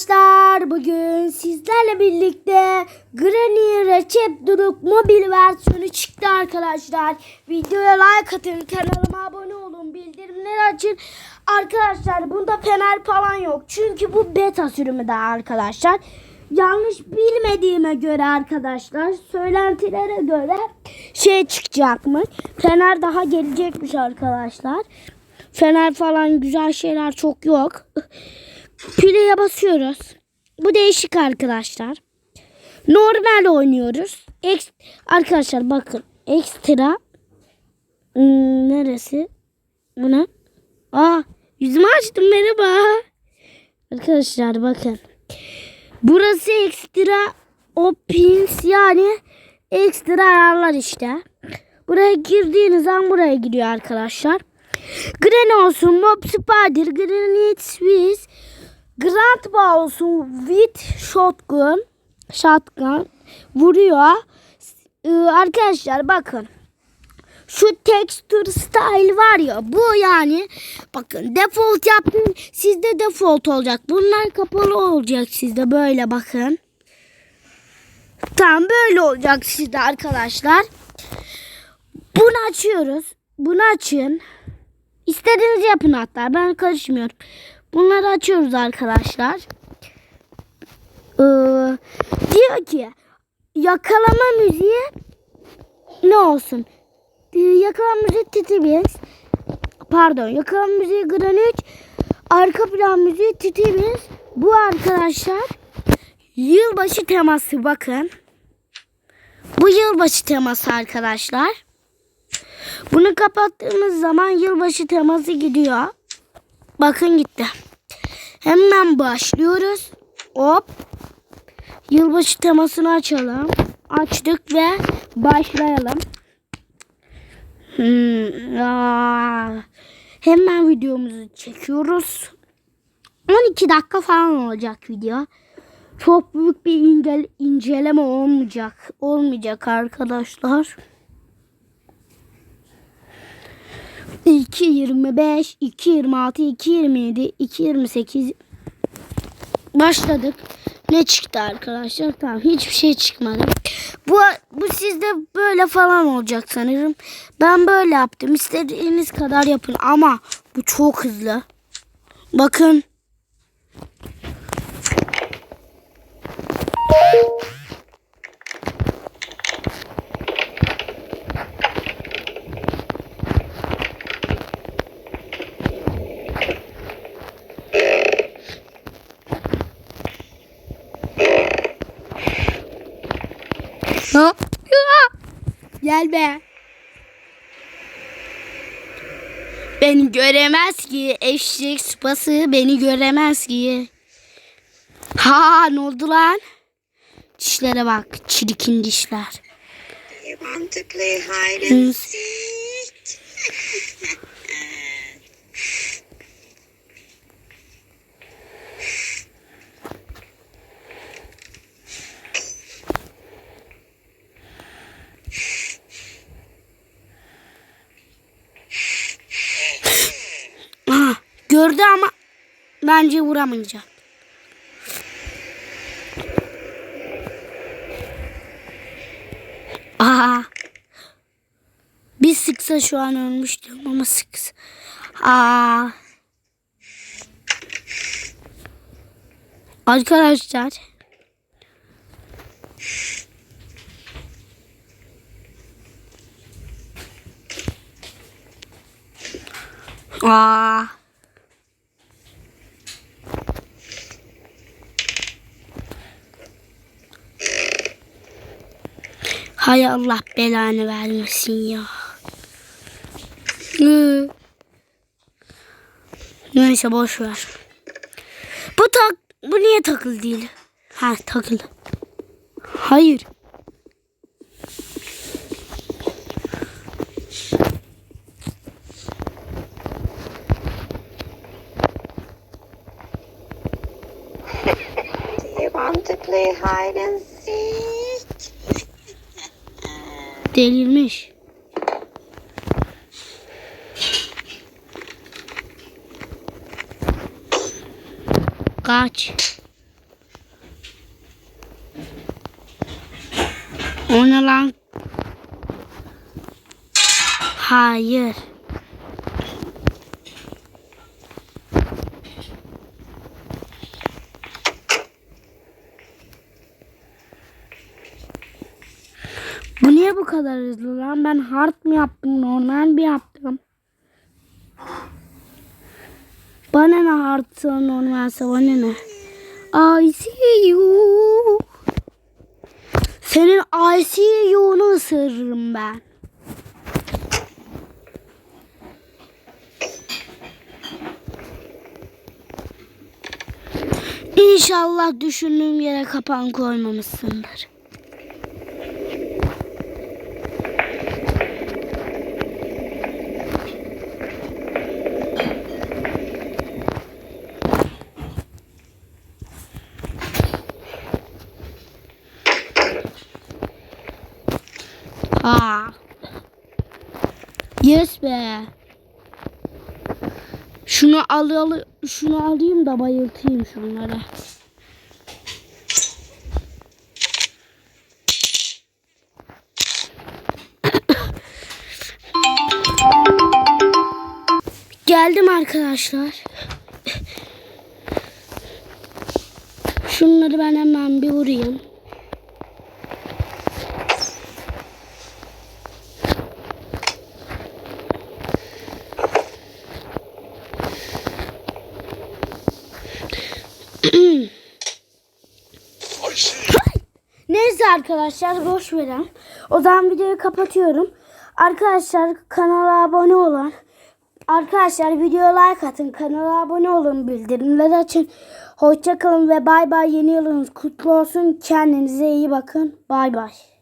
Arkadaşlar bugün sizlerle birlikte Granny Recep Duruk mobil versiyonu çıktı arkadaşlar. Videoya like atın, kanalıma abone olun, bildirimleri açın. Arkadaşlar bunda fener falan yok. Çünkü bu beta sürümü de arkadaşlar. Yanlış bilmediğime göre arkadaşlar söylentilere göre şey çıkacakmış. Fener daha gelecekmiş arkadaşlar. Fener falan güzel şeyler çok yok. Pileye basıyoruz. Bu değişik arkadaşlar. Normal oynuyoruz. Ek, arkadaşlar bakın. Ekstra. Hmm, neresi? Bu ne? Aa, yüzümü açtım merhaba. Arkadaşlar bakın. Burası ekstra opins yani ekstra ayarlar işte. Buraya girdiğiniz an buraya gidiyor arkadaşlar. Gren olsun, Mob Spider, Granite Swiss, Grandpa olsun with shotgun, shotgun vuruyor. Ee, arkadaşlar bakın. Şu texture style var ya bu yani bakın default yaptım sizde default olacak. Bunlar kapalı olacak sizde böyle bakın. Tam böyle olacak sizde arkadaşlar. Bunu açıyoruz. Bunu açın. İstediğinizi yapın hatta ben karışmıyorum. Bunları açıyoruz arkadaşlar. Ee, diyor ki yakalama müziği ne olsun? Ee, yakalama müziği titibiyes. Pardon yakalama müziği granüç. Arka plan müziği titibiyes. Bu arkadaşlar yılbaşı teması bakın. Bu yılbaşı teması arkadaşlar. Bunu kapattığımız zaman yılbaşı teması gidiyor. Bakın gitti. Hemen başlıyoruz. Hop. Yılbaşı temasını açalım. Açtık ve başlayalım. Hmm, aa. Hemen videomuzu çekiyoruz. 12 dakika falan olacak video. Çok büyük bir incel inceleme olmayacak. Olmayacak arkadaşlar. 2.25, 2.26, 2.27, 2.28 başladık. Ne çıktı arkadaşlar? Tamam hiçbir şey çıkmadı. Bu, bu sizde böyle falan olacak sanırım. Ben böyle yaptım. İstediğiniz kadar yapın ama bu çok hızlı. Bakın. Ha? Gel be. Beni göremez ki. Eşek sıpası beni göremez ki. Ha ne oldu lan? Dişlere bak. Çirkin dişler. You want to play hide and seek? Gördü ama bence vuramayacak. Aa. Bir sıksa şu an ölmüştüm ama sıksa. Aa. Arkadaşlar. Aa. Hay Allah belanı vermesin ya. Hı. Neyse boş ver. Bu tak bu niye takıl değil? Ha takıldı. Hayır. You want to play hide and Delirmiş. Kaç. Ona lan. Hayır. Bu niye bu kadar hızlı lan? Ben hard mı yaptım, normal mi yaptım? Bana ne hardsa normalse bana ne? I see you. Senin ICU'nu ısırırım ben. İnşallah düşündüğüm yere kapan koymamışsındır. Ha. Yes be. Şunu al şunu alayım da bayıltayım şunları. Geldim arkadaşlar. Şunları ben hemen bir vurayım. Neyse arkadaşlar boş verin. O zaman videoyu kapatıyorum. Arkadaşlar kanala abone olun. Arkadaşlar videoya like atın. Kanala abone olun. Bildirimleri açın. Hoşçakalın ve bay bay. Yeni yılınız kutlu olsun. Kendinize iyi bakın. Bay bay.